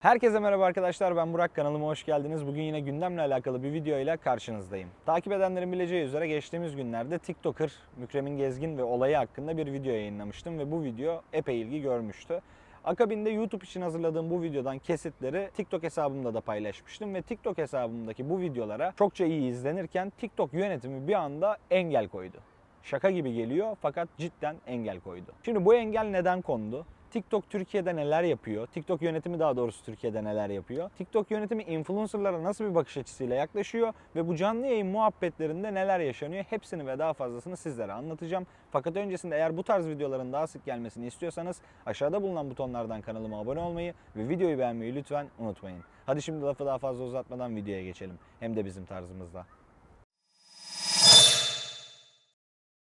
Herkese merhaba arkadaşlar ben Burak kanalıma hoş geldiniz. Bugün yine gündemle alakalı bir video ile karşınızdayım. Takip edenlerin bileceği üzere geçtiğimiz günlerde TikToker Mükremin Gezgin ve olayı hakkında bir video yayınlamıştım ve bu video epey ilgi görmüştü. Akabinde YouTube için hazırladığım bu videodan kesitleri TikTok hesabımda da paylaşmıştım ve TikTok hesabımdaki bu videolara çokça iyi izlenirken TikTok yönetimi bir anda engel koydu. Şaka gibi geliyor fakat cidden engel koydu. Şimdi bu engel neden kondu? TikTok Türkiye'de neler yapıyor? TikTok yönetimi daha doğrusu Türkiye'de neler yapıyor? TikTok yönetimi influencerlara nasıl bir bakış açısıyla yaklaşıyor ve bu canlı yayın muhabbetlerinde neler yaşanıyor? Hepsini ve daha fazlasını sizlere anlatacağım. Fakat öncesinde eğer bu tarz videoların daha sık gelmesini istiyorsanız aşağıda bulunan butonlardan kanalıma abone olmayı ve videoyu beğenmeyi lütfen unutmayın. Hadi şimdi lafı daha fazla uzatmadan videoya geçelim. Hem de bizim tarzımızda.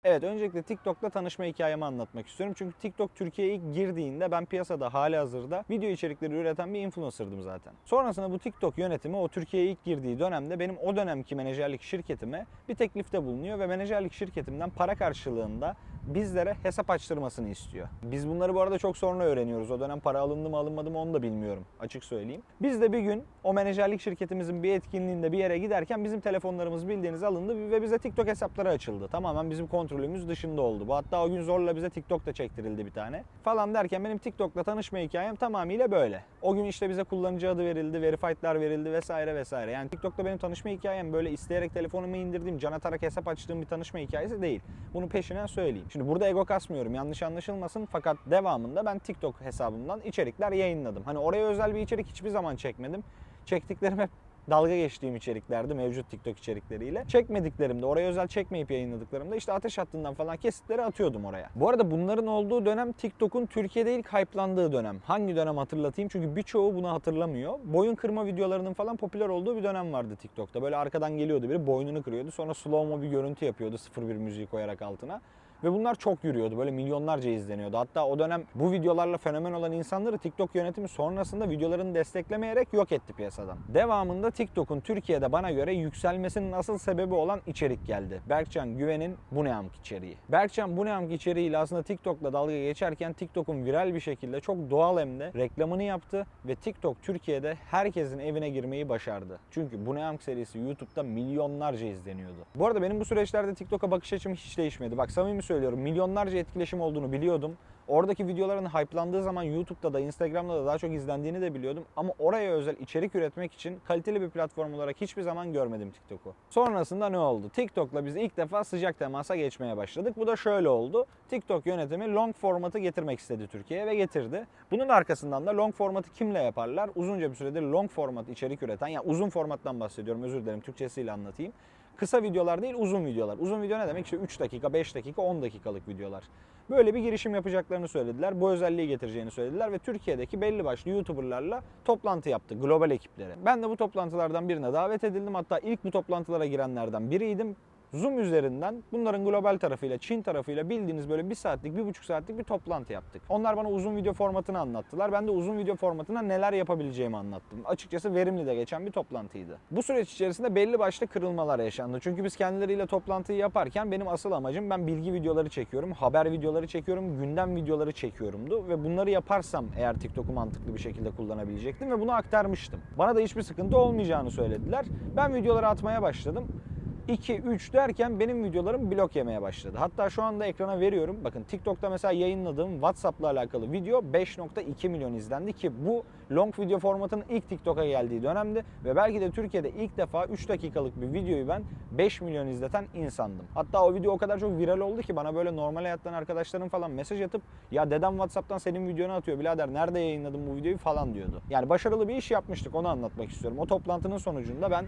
Evet öncelikle TikTok'la tanışma hikayemi anlatmak istiyorum. Çünkü TikTok Türkiye'ye ilk girdiğinde ben piyasada hali hazırda video içerikleri üreten bir influencer'dım zaten. Sonrasında bu TikTok yönetimi o Türkiye'ye ilk girdiği dönemde benim o dönemki menajerlik şirketime bir teklifte bulunuyor ve menajerlik şirketimden para karşılığında bizlere hesap açtırmasını istiyor. Biz bunları bu arada çok sonra öğreniyoruz. O dönem para alındı mı alınmadı mı onu da bilmiyorum açık söyleyeyim. Biz de bir gün o menajerlik şirketimizin bir etkinliğinde bir yere giderken bizim telefonlarımız bildiğiniz alındı ve bize TikTok hesapları açıldı. Tamamen bizim kontrolümüz dışında oldu. Bu hatta o gün zorla bize TikTok da çektirildi bir tane. Falan derken benim TikTok'la tanışma hikayem tamamıyla böyle. O gün işte bize kullanıcı adı verildi, verified'lar verildi vesaire vesaire. Yani TikTok'ta benim tanışma hikayem böyle isteyerek telefonumu indirdiğim, can atarak hesap açtığım bir tanışma hikayesi değil. Bunu peşinen söyleyeyim. Şimdi burada ego kasmıyorum yanlış anlaşılmasın fakat devamında ben TikTok hesabımdan içerikler yayınladım. Hani oraya özel bir içerik hiçbir zaman çekmedim. Çektiklerim hep dalga geçtiğim içeriklerdi mevcut TikTok içerikleriyle. Çekmediklerimde, oraya özel çekmeyip yayınladıklarımda işte ateş hattından falan kesitleri atıyordum oraya. Bu arada bunların olduğu dönem TikTok'un Türkiye'de ilk hype'landığı dönem. Hangi dönem hatırlatayım? Çünkü birçoğu bunu hatırlamıyor. Boyun kırma videolarının falan popüler olduğu bir dönem vardı TikTok'ta. Böyle arkadan geliyordu biri boynunu kırıyordu. Sonra slow mo bir görüntü yapıyordu 01 müziği koyarak altına. Ve bunlar çok yürüyordu. Böyle milyonlarca izleniyordu. Hatta o dönem bu videolarla fenomen olan insanları TikTok yönetimi sonrasında videolarını desteklemeyerek yok etti piyasadan. Devamında TikTok'un Türkiye'de bana göre yükselmesinin asıl sebebi olan içerik geldi. Berkcan Güven'in Bu Ne Amk içeriği. Berkcan Bu Ne Amk içeriğiyle aslında TikTok'la dalga geçerken TikTok'un viral bir şekilde çok doğal hem de reklamını yaptı ve TikTok Türkiye'de herkesin evine girmeyi başardı. Çünkü Bu Ne Amk serisi YouTube'da milyonlarca izleniyordu. Bu arada benim bu süreçlerde TikTok'a bakış açım hiç değişmedi. Bak samimi söylüyorum milyonlarca etkileşim olduğunu biliyordum. Oradaki videoların hype'landığı zaman YouTube'da da Instagram'da da daha çok izlendiğini de biliyordum. Ama oraya özel içerik üretmek için kaliteli bir platform olarak hiçbir zaman görmedim TikTok'u. Sonrasında ne oldu? TikTok'la biz ilk defa sıcak temasa geçmeye başladık. Bu da şöyle oldu. TikTok yönetimi long formatı getirmek istedi Türkiye'ye ve getirdi. Bunun arkasından da long formatı kimle yaparlar? Uzunca bir süredir long format içerik üreten, yani uzun formattan bahsediyorum özür dilerim Türkçesiyle anlatayım. Kısa videolar değil uzun videolar. Uzun video ne demek? İşte 3 dakika, 5 dakika, 10 dakikalık videolar. Böyle bir girişim yapacaklarını söylediler. Bu özelliği getireceğini söylediler ve Türkiye'deki belli başlı YouTuber'larla toplantı yaptı global ekipleri. Ben de bu toplantılardan birine davet edildim. Hatta ilk bu toplantılara girenlerden biriydim. Zoom üzerinden bunların global tarafıyla, Çin tarafıyla bildiğiniz böyle bir saatlik, bir buçuk saatlik bir toplantı yaptık. Onlar bana uzun video formatını anlattılar. Ben de uzun video formatına neler yapabileceğimi anlattım. Açıkçası verimli de geçen bir toplantıydı. Bu süreç içerisinde belli başlı kırılmalar yaşandı. Çünkü biz kendileriyle toplantıyı yaparken benim asıl amacım ben bilgi videoları çekiyorum, haber videoları çekiyorum, gündem videoları çekiyorumdu. Ve bunları yaparsam eğer TikTok'u mantıklı bir şekilde kullanabilecektim ve bunu aktarmıştım. Bana da hiçbir sıkıntı olmayacağını söylediler. Ben videoları atmaya başladım. 2, 3 derken benim videolarım blok yemeye başladı. Hatta şu anda ekrana veriyorum. Bakın TikTok'ta mesela yayınladığım WhatsApp'la alakalı video 5.2 milyon izlendi ki bu long video formatının ilk TikTok'a geldiği dönemdi ve belki de Türkiye'de ilk defa 3 dakikalık bir videoyu ben 5 milyon izleten insandım. Hatta o video o kadar çok viral oldu ki bana böyle normal hayattan arkadaşlarım falan mesaj atıp ya dedem WhatsApp'tan senin videonu atıyor birader nerede yayınladın bu videoyu falan diyordu. Yani başarılı bir iş yapmıştık onu anlatmak istiyorum. O toplantının sonucunda ben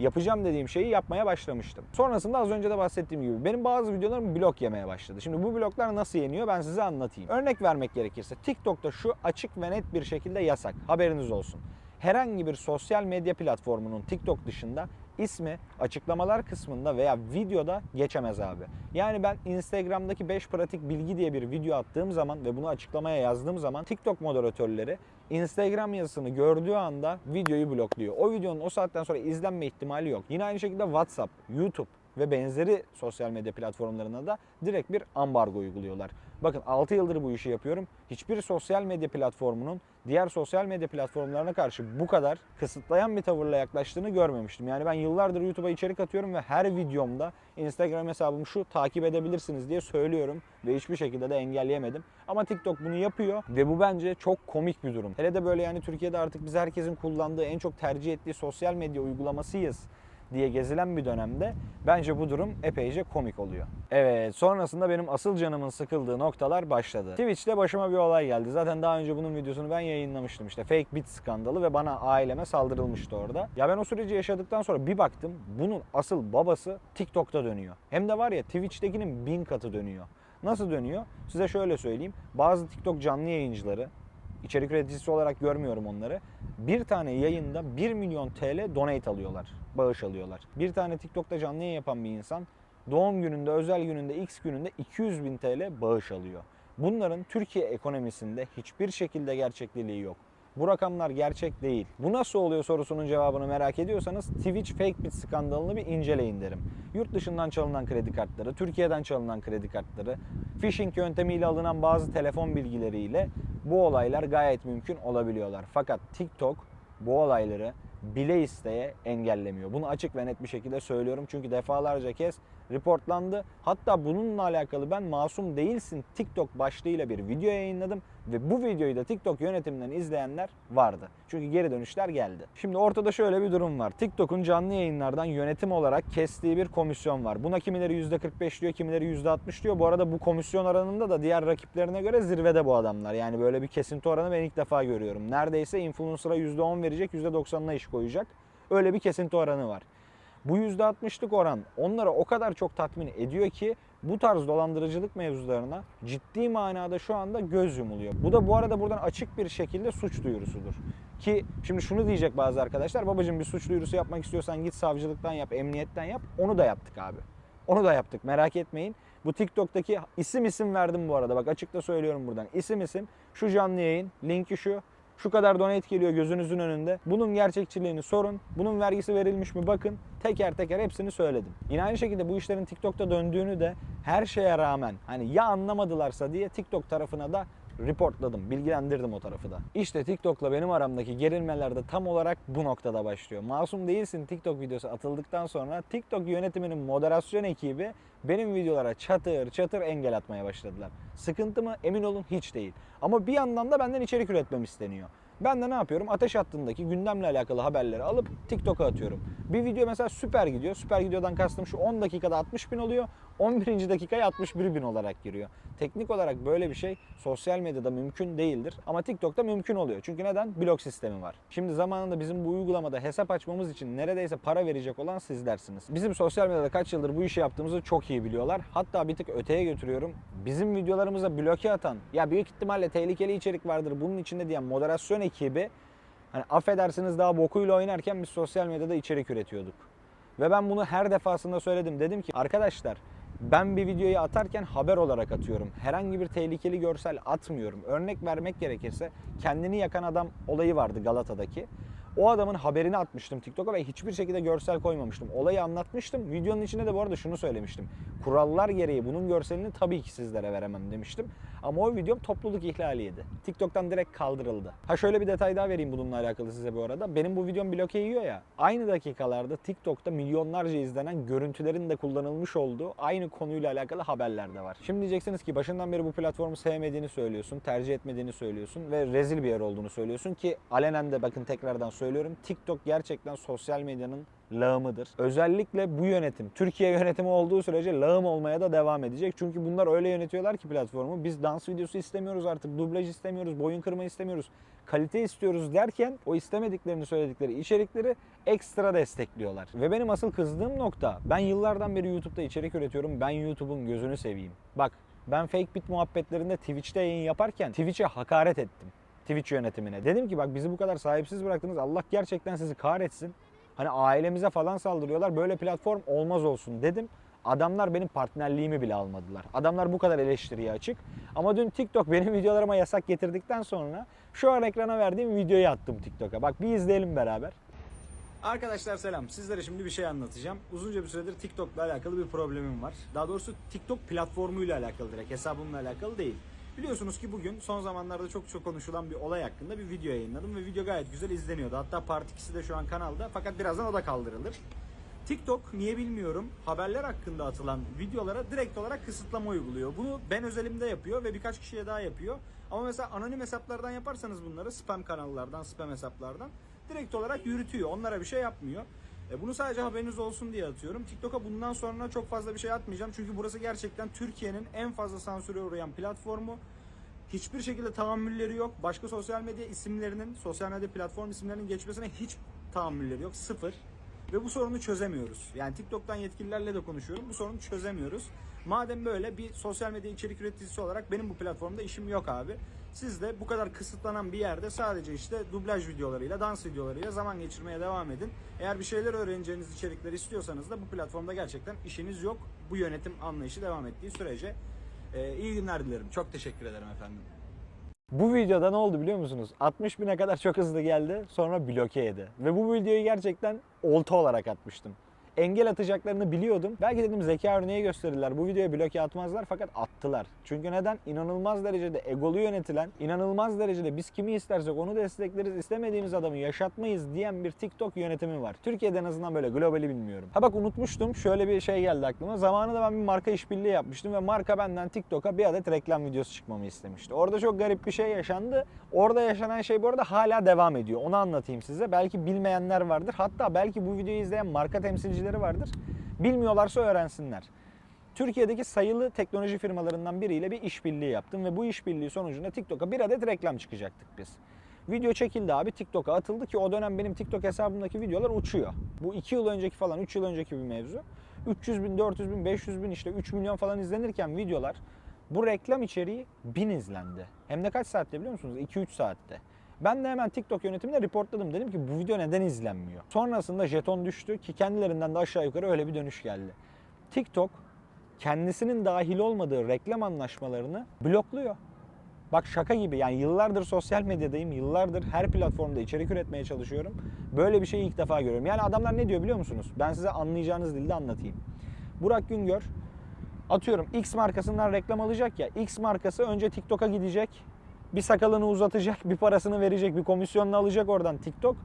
yapacağım dediğim şeyi yapmaya başlamıştım. Sonrasında az önce de bahsettiğim gibi benim bazı videolarım blok yemeye başladı. Şimdi bu bloklar nasıl yeniyor ben size anlatayım. Örnek vermek gerekirse TikTok'ta şu açık ve net bir şekilde yasak. Haberiniz olsun. Herhangi bir sosyal medya platformunun TikTok dışında ismi açıklamalar kısmında veya videoda geçemez abi. Yani ben Instagram'daki 5 pratik bilgi diye bir video attığım zaman ve bunu açıklamaya yazdığım zaman TikTok moderatörleri Instagram yazısını gördüğü anda videoyu blokluyor. O videonun o saatten sonra izlenme ihtimali yok. Yine aynı şekilde WhatsApp, YouTube, ve benzeri sosyal medya platformlarına da direkt bir ambargo uyguluyorlar. Bakın 6 yıldır bu işi yapıyorum. Hiçbir sosyal medya platformunun diğer sosyal medya platformlarına karşı bu kadar kısıtlayan bir tavırla yaklaştığını görmemiştim. Yani ben yıllardır YouTube'a içerik atıyorum ve her videomda Instagram hesabım şu takip edebilirsiniz diye söylüyorum ve hiçbir şekilde de engelleyemedim. Ama TikTok bunu yapıyor ve bu bence çok komik bir durum. Hele de böyle yani Türkiye'de artık biz herkesin kullandığı, en çok tercih ettiği sosyal medya uygulamasıyız diye gezilen bir dönemde bence bu durum epeyce komik oluyor. Evet sonrasında benim asıl canımın sıkıldığı noktalar başladı. Twitch'te başıma bir olay geldi. Zaten daha önce bunun videosunu ben yayınlamıştım işte fake bit skandalı ve bana aileme saldırılmıştı orada. Ya ben o süreci yaşadıktan sonra bir baktım bunun asıl babası TikTok'ta dönüyor. Hem de var ya Twitch'tekinin bin katı dönüyor. Nasıl dönüyor? Size şöyle söyleyeyim. Bazı TikTok canlı yayıncıları içerik üreticisi olarak görmüyorum onları. Bir tane yayında 1 milyon TL donate alıyorlar. Bağış alıyorlar. Bir tane TikTok'ta canlı yayın yapan bir insan doğum gününde, özel gününde, X gününde 200 bin TL bağış alıyor. Bunların Türkiye ekonomisinde hiçbir şekilde gerçekliliği yok. Bu rakamlar gerçek değil. Bu nasıl oluyor sorusunun cevabını merak ediyorsanız Twitch fake bit skandalını bir inceleyin derim. Yurt dışından çalınan kredi kartları, Türkiye'den çalınan kredi kartları, phishing yöntemiyle alınan bazı telefon bilgileriyle bu olaylar gayet mümkün olabiliyorlar. Fakat TikTok bu olayları bile isteye engellemiyor. Bunu açık ve net bir şekilde söylüyorum. Çünkü defalarca kez reportlandı. Hatta bununla alakalı ben masum değilsin TikTok başlığıyla bir video yayınladım ve bu videoyu da TikTok yönetiminden izleyenler vardı. Çünkü geri dönüşler geldi. Şimdi ortada şöyle bir durum var. TikTok'un canlı yayınlardan yönetim olarak kestiği bir komisyon var. Buna kimileri %45 diyor, kimileri %60 diyor. Bu arada bu komisyon oranında da diğer rakiplerine göre zirvede bu adamlar. Yani böyle bir kesinti oranı ben ilk defa görüyorum. Neredeyse influencer'a %10 verecek, %90'ına iş koyacak. Öyle bir kesinti oranı var. Bu %60'lık oran onları o kadar çok tatmin ediyor ki bu tarz dolandırıcılık mevzularına ciddi manada şu anda göz yumuluyor. Bu da bu arada buradan açık bir şekilde suç duyurusudur. Ki şimdi şunu diyecek bazı arkadaşlar babacığım bir suç duyurusu yapmak istiyorsan git savcılıktan yap, emniyetten yap. Onu da yaptık abi. Onu da yaptık merak etmeyin. Bu TikTok'taki isim isim verdim bu arada bak açıkta söylüyorum buradan. İsim isim şu canlı yayın linki şu şu kadar donate geliyor gözünüzün önünde. Bunun gerçekçiliğini sorun. Bunun vergisi verilmiş mi bakın. Teker teker hepsini söyledim. Yine aynı şekilde bu işlerin TikTok'ta döndüğünü de her şeye rağmen hani ya anlamadılarsa diye TikTok tarafına da reportladım, bilgilendirdim o tarafı da. İşte TikTok'la benim aramdaki gerilmeler de tam olarak bu noktada başlıyor. Masum değilsin TikTok videosu atıldıktan sonra TikTok yönetiminin moderasyon ekibi benim videolara çatır çatır engel atmaya başladılar. Sıkıntı mı? Emin olun hiç değil. Ama bir yandan da benden içerik üretmem isteniyor. Ben de ne yapıyorum? Ateş hattındaki gündemle alakalı haberleri alıp TikTok'a atıyorum. Bir video mesela süper gidiyor. Süper gidiyordan kastım şu 10 dakikada 60 bin oluyor. 11. dakikaya 61 bin olarak giriyor. Teknik olarak böyle bir şey sosyal medyada mümkün değildir. Ama TikTok'ta mümkün oluyor. Çünkü neden? Blok sistemi var. Şimdi zamanında bizim bu uygulamada hesap açmamız için neredeyse para verecek olan sizlersiniz. Bizim sosyal medyada kaç yıldır bu işi yaptığımızı çok iyi biliyorlar. Hatta bir tık öteye götürüyorum. Bizim videolarımıza bloke atan, ya büyük ihtimalle tehlikeli içerik vardır bunun içinde diyen moderasyon ekibi hani affedersiniz daha bokuyla oynarken biz sosyal medyada içerik üretiyorduk. Ve ben bunu her defasında söyledim. Dedim ki arkadaşlar ben bir videoyu atarken haber olarak atıyorum. Herhangi bir tehlikeli görsel atmıyorum. Örnek vermek gerekirse kendini yakan adam olayı vardı Galata'daki. O adamın haberini atmıştım TikTok'a ve hiçbir şekilde görsel koymamıştım. Olayı anlatmıştım. Videonun içinde de bu arada şunu söylemiştim. Kurallar gereği bunun görselini tabii ki sizlere veremem demiştim. Ama o videom topluluk ihlaliydi. TikTok'tan direkt kaldırıldı. Ha şöyle bir detay daha vereyim bununla alakalı size bu arada. Benim bu videom bloke yiyor ya. Aynı dakikalarda TikTok'ta milyonlarca izlenen görüntülerin de kullanılmış olduğu aynı konuyla alakalı haberler de var. Şimdi diyeceksiniz ki başından beri bu platformu sevmediğini söylüyorsun, tercih etmediğini söylüyorsun ve rezil bir yer olduğunu söylüyorsun ki alenen de bakın tekrardan söylüyorum. TikTok gerçekten sosyal medyanın lağımıdır. Özellikle bu yönetim, Türkiye yönetimi olduğu sürece lağım olmaya da devam edecek. Çünkü bunlar öyle yönetiyorlar ki platformu. Biz dans videosu istemiyoruz artık, dublaj istemiyoruz, boyun kırma istemiyoruz, kalite istiyoruz derken o istemediklerini söyledikleri içerikleri ekstra destekliyorlar. Ve benim asıl kızdığım nokta, ben yıllardan beri YouTube'da içerik üretiyorum. Ben YouTube'un gözünü seveyim. Bak ben fake bit muhabbetlerinde Twitch'te yayın yaparken Twitch'e hakaret ettim. Twitch yönetimine. Dedim ki bak bizi bu kadar sahipsiz bıraktınız. Allah gerçekten sizi kahretsin. Hani ailemize falan saldırıyorlar. Böyle platform olmaz olsun dedim. Adamlar benim partnerliğimi bile almadılar. Adamlar bu kadar eleştiriye açık. Ama dün TikTok benim videolarıma yasak getirdikten sonra şu an ekrana verdiğim videoyu attım TikTok'a. Bak bir izleyelim beraber. Arkadaşlar selam. Sizlere şimdi bir şey anlatacağım. Uzunca bir süredir TikTok'la alakalı bir problemim var. Daha doğrusu TikTok platformuyla alakalı direkt hesabımla alakalı değil. Biliyorsunuz ki bugün son zamanlarda çok çok konuşulan bir olay hakkında bir video yayınladım ve video gayet güzel izleniyordu. Hatta part 2'si de şu an kanalda fakat birazdan o da kaldırılır. TikTok niye bilmiyorum haberler hakkında atılan videolara direkt olarak kısıtlama uyguluyor. Bunu ben özelimde yapıyor ve birkaç kişiye daha yapıyor. Ama mesela anonim hesaplardan yaparsanız bunları spam kanallardan, spam hesaplardan direkt olarak yürütüyor. Onlara bir şey yapmıyor. E, bunu sadece haberiniz olsun diye atıyorum. TikTok'a bundan sonra çok fazla bir şey atmayacağım. Çünkü burası gerçekten Türkiye'nin en fazla sansüre uğrayan platformu. Hiçbir şekilde tahammülleri yok. Başka sosyal medya isimlerinin, sosyal medya platform isimlerinin geçmesine hiç tahammülleri yok. Sıfır. Ve bu sorunu çözemiyoruz. Yani TikTok'tan yetkililerle de konuşuyorum. Bu sorunu çözemiyoruz. Madem böyle bir sosyal medya içerik üreticisi olarak benim bu platformda işim yok abi. Siz de bu kadar kısıtlanan bir yerde sadece işte dublaj videolarıyla, dans videolarıyla zaman geçirmeye devam edin. Eğer bir şeyler öğreneceğiniz içerikler istiyorsanız da bu platformda gerçekten işiniz yok. Bu yönetim anlayışı devam ettiği sürece. Ee, iyi günler dilerim. Çok teşekkür ederim efendim. Bu videoda ne oldu biliyor musunuz? 60 bine kadar çok hızlı geldi sonra bloke yedi. Ve bu videoyu gerçekten olta olarak atmıştım. Engel atacaklarını biliyordum. Belki dedim zeka örneği gösterirler. Bu videoya bloke atmazlar fakat attılar. Çünkü neden? İnanılmaz derecede egolu yönetilen, inanılmaz derecede biz kimi istersek onu destekleriz, istemediğimiz adamı yaşatmayız diyen bir TikTok yönetimi var. Türkiye'de en azından böyle globali bilmiyorum. Ha bak unutmuştum. Şöyle bir şey geldi aklıma. Zamanında ben bir marka işbirliği yapmıştım ve marka benden TikTok'a bir adet reklam videosu çıkmamı istemişti. Orada çok garip bir şey yaşandı. Orada yaşanan şey bu arada hala devam ediyor. Onu anlatayım size. Belki bilmeyenler vardır. Hatta belki bu videoyu izleyen marka temsilcileri vardır. Bilmiyorlarsa öğrensinler. Türkiye'deki sayılı teknoloji firmalarından biriyle bir işbirliği yaptım ve bu işbirliği sonucunda TikTok'a bir adet reklam çıkacaktık biz. Video çekildi abi TikTok'a atıldı ki o dönem benim TikTok hesabımdaki videolar uçuyor. Bu 2 yıl önceki falan 3 yıl önceki bir mevzu. 300 bin, 400 bin, 500 bin işte 3 milyon falan izlenirken videolar bu reklam içeriği 1000 izlendi. Hem de kaç saatte biliyor musunuz? 2-3 saatte. Ben de hemen TikTok yönetimine reportladım. Dedim ki bu video neden izlenmiyor? Sonrasında jeton düştü ki kendilerinden de aşağı yukarı öyle bir dönüş geldi. TikTok kendisinin dahil olmadığı reklam anlaşmalarını blokluyor. Bak şaka gibi yani yıllardır sosyal medyadayım, yıllardır her platformda içerik üretmeye çalışıyorum. Böyle bir şeyi ilk defa görüyorum. Yani adamlar ne diyor biliyor musunuz? Ben size anlayacağınız dilde anlatayım. Burak Güngör atıyorum X markasından reklam alacak ya. X markası önce TikTok'a gidecek. Bir sakalını uzatacak, bir parasını verecek, bir komisyonunu alacak oradan TikTok.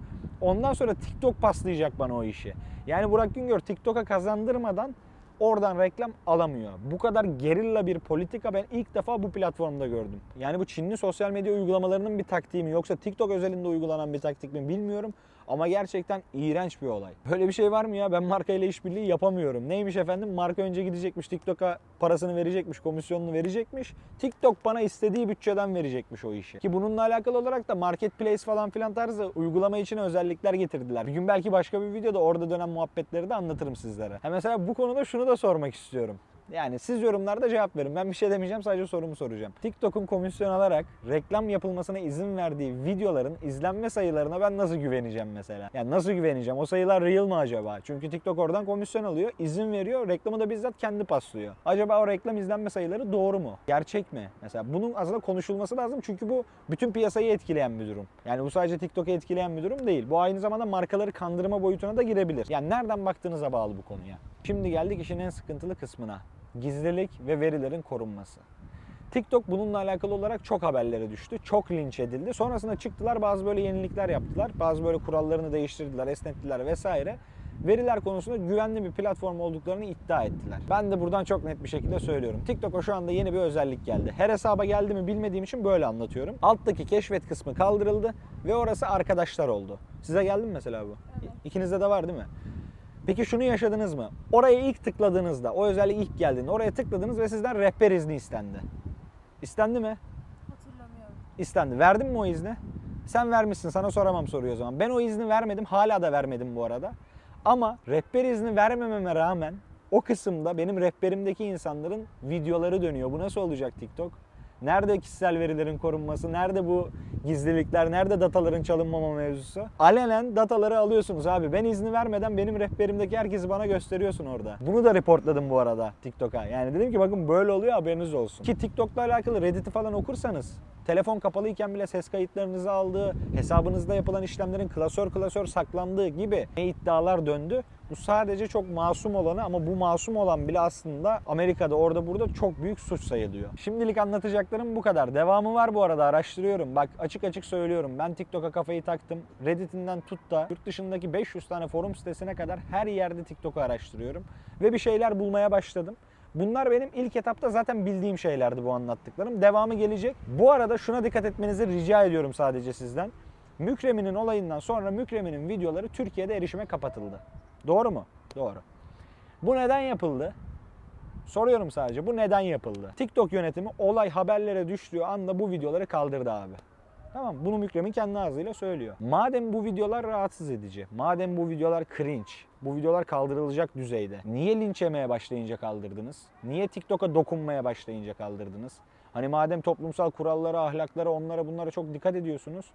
Ondan sonra TikTok paslayacak bana o işi. Yani Burak Güngör TikTok'a kazandırmadan oradan reklam alamıyor. Bu kadar gerilla bir politika ben ilk defa bu platformda gördüm. Yani bu Çinli sosyal medya uygulamalarının bir taktiği mi yoksa TikTok özelinde uygulanan bir taktik mi bilmiyorum. Ama gerçekten iğrenç bir olay. Böyle bir şey var mı ya? Ben markayla işbirliği yapamıyorum. Neymiş efendim? Marka önce gidecekmiş TikTok'a parasını verecekmiş, komisyonunu verecekmiş. TikTok bana istediği bütçeden verecekmiş o işi. Ki bununla alakalı olarak da marketplace falan filan tarzı uygulama için özellikler getirdiler. Bir gün belki başka bir videoda orada dönen muhabbetleri de anlatırım sizlere. Ha mesela bu konuda şunu da sormak istiyorum. Yani siz yorumlarda cevap verin. Ben bir şey demeyeceğim sadece sorumu soracağım. TikTok'un komisyon alarak reklam yapılmasına izin verdiği videoların izlenme sayılarına ben nasıl güveneceğim mesela? Yani nasıl güveneceğim? O sayılar real mı acaba? Çünkü TikTok oradan komisyon alıyor, izin veriyor, reklamı da bizzat kendi paslıyor. Acaba o reklam izlenme sayıları doğru mu? Gerçek mi? Mesela bunun aslında konuşulması lazım çünkü bu bütün piyasayı etkileyen bir durum. Yani bu sadece TikTok'u etkileyen bir durum değil. Bu aynı zamanda markaları kandırma boyutuna da girebilir. Yani nereden baktığınıza bağlı bu konuya. Şimdi geldik işin en sıkıntılı kısmına gizlilik ve verilerin korunması. TikTok bununla alakalı olarak çok haberlere düştü. Çok linç edildi. Sonrasında çıktılar bazı böyle yenilikler yaptılar. Bazı böyle kurallarını değiştirdiler, esnettiler vesaire. Veriler konusunda güvenli bir platform olduklarını iddia ettiler. Ben de buradan çok net bir şekilde söylüyorum. TikTok'a şu anda yeni bir özellik geldi. Her hesaba geldi mi bilmediğim için böyle anlatıyorum. Alttaki keşfet kısmı kaldırıldı ve orası arkadaşlar oldu. Size geldi mi mesela bu? İkinizde de var değil mi? Peki şunu yaşadınız mı? Oraya ilk tıkladığınızda, o özellik ilk geldiğinde oraya tıkladınız ve sizden rehber izni istendi. İstendi mi? Hatırlamıyorum. İstendi. Verdin mi o izni? Sen vermişsin sana soramam soruyor o zaman. Ben o izni vermedim hala da vermedim bu arada. Ama rehber izni vermememe rağmen o kısımda benim rehberimdeki insanların videoları dönüyor. Bu nasıl olacak TikTok? Nerede kişisel verilerin korunması? Nerede bu gizlilikler? Nerede dataların çalınmama mevzusu? Alenen dataları alıyorsunuz abi. Ben izni vermeden benim rehberimdeki herkesi bana gösteriyorsun orada. Bunu da reportladım bu arada TikTok'a. Yani dedim ki bakın böyle oluyor haberiniz olsun. Ki TikTok'la alakalı Reddit'i falan okursanız Telefon kapalıyken bile ses kayıtlarınızı aldığı, hesabınızda yapılan işlemlerin klasör klasör saklandığı gibi ne iddialar döndü. Bu sadece çok masum olanı ama bu masum olan bile aslında Amerika'da orada burada çok büyük suç sayılıyor. Şimdilik anlatacaklarım bu kadar. Devamı var bu arada araştırıyorum. Bak açık açık söylüyorum. Ben TikTok'a kafayı taktım. Reddit'inden tut da yurt dışındaki 500 tane forum sitesine kadar her yerde TikTok'u araştırıyorum. Ve bir şeyler bulmaya başladım. Bunlar benim ilk etapta zaten bildiğim şeylerdi bu anlattıklarım. Devamı gelecek. Bu arada şuna dikkat etmenizi rica ediyorum sadece sizden. Mükreminin olayından sonra Mükreminin videoları Türkiye'de erişime kapatıldı. Doğru mu? Doğru. Bu neden yapıldı? Soruyorum sadece bu neden yapıldı? TikTok yönetimi olay haberlere düştüğü anda bu videoları kaldırdı abi. Tamam bunu Mükremin kendi ağzıyla söylüyor. Madem bu videolar rahatsız edici, madem bu videolar cringe, bu videolar kaldırılacak düzeyde. Niye linç yemeye başlayınca kaldırdınız? Niye TikTok'a dokunmaya başlayınca kaldırdınız? Hani madem toplumsal kurallara, ahlaklara, onlara bunlara çok dikkat ediyorsunuz,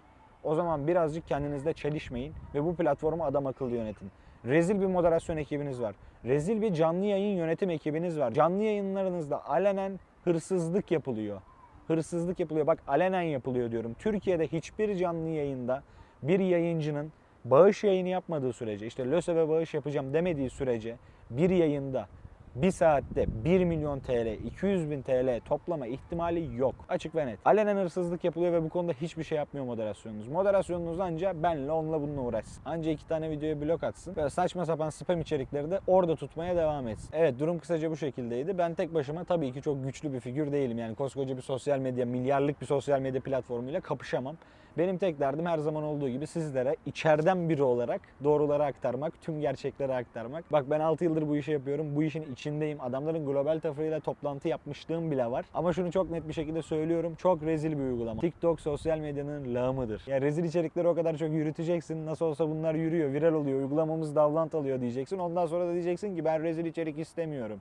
o zaman birazcık kendinizde çelişmeyin ve bu platformu adam akıllı yönetin. Rezil bir moderasyon ekibiniz var. Rezil bir canlı yayın yönetim ekibiniz var. Canlı yayınlarınızda alenen hırsızlık yapılıyor. Hırsızlık yapılıyor. Bak alenen yapılıyor diyorum. Türkiye'de hiçbir canlı yayında bir yayıncının bağış yayını yapmadığı sürece, işte LÖSEV'e bağış yapacağım demediği sürece bir yayında bir saatte 1 milyon TL, 200 bin TL toplama ihtimali yok. Açık ve net. Alenen hırsızlık yapılıyor ve bu konuda hiçbir şey yapmıyor moderasyonunuz. Moderasyonunuz anca benle onunla bununla uğraşsın. Anca iki tane videoya blok atsın. Böyle saçma sapan spam içerikleri de orada tutmaya devam etsin. Evet durum kısaca bu şekildeydi. Ben tek başıma tabii ki çok güçlü bir figür değilim. Yani koskoca bir sosyal medya, milyarlık bir sosyal medya platformuyla kapışamam. Benim tek derdim her zaman olduğu gibi sizlere içeriden biri olarak doğruları aktarmak, tüm gerçekleri aktarmak. Bak ben 6 yıldır bu işi yapıyorum. Bu işin içindeyim. Adamların global tafıyla toplantı yapmışlığım bile var. Ama şunu çok net bir şekilde söylüyorum. Çok rezil bir uygulama. TikTok sosyal medyanın lağımıdır. Ya rezil içerikleri o kadar çok yürüteceksin. Nasıl olsa bunlar yürüyor, viral oluyor. Uygulamamız davlant alıyor diyeceksin. Ondan sonra da diyeceksin ki ben rezil içerik istemiyorum.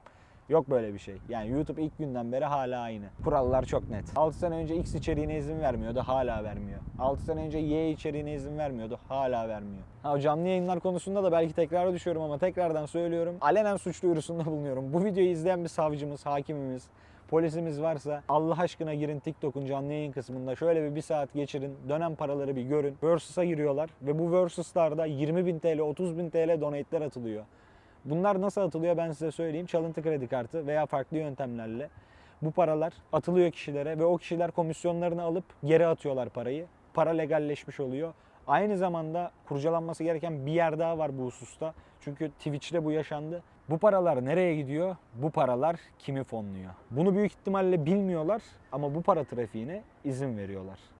Yok böyle bir şey. Yani YouTube ilk günden beri hala aynı. Kurallar çok net. 6 sene önce X içeriğine izin vermiyordu, hala vermiyor. 6 sene önce Y içeriğine izin vermiyordu, hala vermiyor. Ha, canlı yayınlar konusunda da belki tekrara düşüyorum ama tekrardan söylüyorum. Alenen suç duyurusunda bulunuyorum. Bu videoyu izleyen bir savcımız, hakimimiz, polisimiz varsa Allah aşkına girin TikTok'un canlı yayın kısmında şöyle bir bir saat geçirin. Dönem paraları bir görün. Versus'a giriyorlar ve bu Versus'larda 20 bin TL, 30 bin TL donate'ler atılıyor. Bunlar nasıl atılıyor ben size söyleyeyim. Çalıntı kredi kartı veya farklı yöntemlerle bu paralar atılıyor kişilere ve o kişiler komisyonlarını alıp geri atıyorlar parayı. Para legalleşmiş oluyor. Aynı zamanda kurcalanması gereken bir yer daha var bu hususta. Çünkü Twitch'te bu yaşandı. Bu paralar nereye gidiyor? Bu paralar kimi fonluyor? Bunu büyük ihtimalle bilmiyorlar ama bu para trafiğine izin veriyorlar.